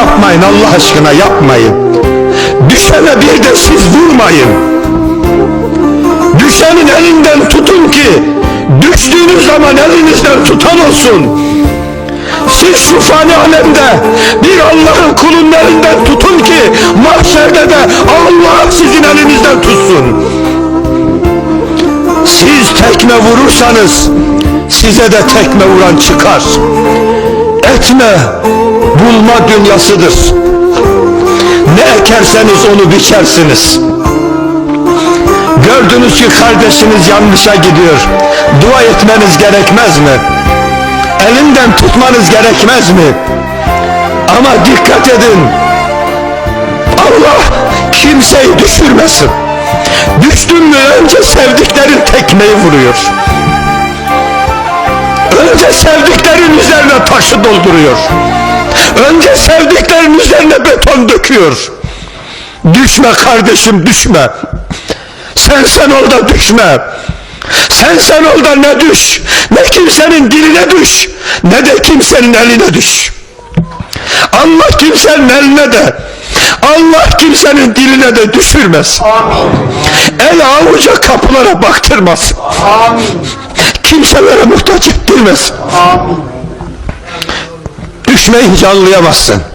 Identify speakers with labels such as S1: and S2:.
S1: Yapmayın Allah aşkına yapmayın. Düşene bir de siz vurmayın. Düşenin elinden tutun ki düştüğünüz zaman elinizden tutan olsun. Siz şu fani alemde bir Allah'ın kulunun elinden tutun ki mahşerde de Allah sizin elinizden tutsun. Siz tekme vurursanız size de tekme vuran çıkar. Etme bulma dünyasıdır. Ne ekerseniz onu biçersiniz. Gördünüz ki kardeşiniz yanlışa gidiyor. Dua etmeniz gerekmez mi? Elinden tutmanız gerekmez mi? Ama dikkat edin. Allah kimseyi düşürmesin. Düştün mü önce sevdiklerin tekmeyi vuruyor. Önce sevdiklerin üzerine taşı dolduruyor. Önce sevdiklerin üzerine beton döküyor. Düşme kardeşim düşme. Sen sen orada düşme. Sen sen orada ne düş, ne kimsenin diline düş, ne de kimsenin eline düş. Allah kimsenin eline de, Allah kimsenin diline de düşürmez. El avuca kapılara baktırmaz. Kimselere muhtaç ettirmez. Düşmeyince anlayamazsın.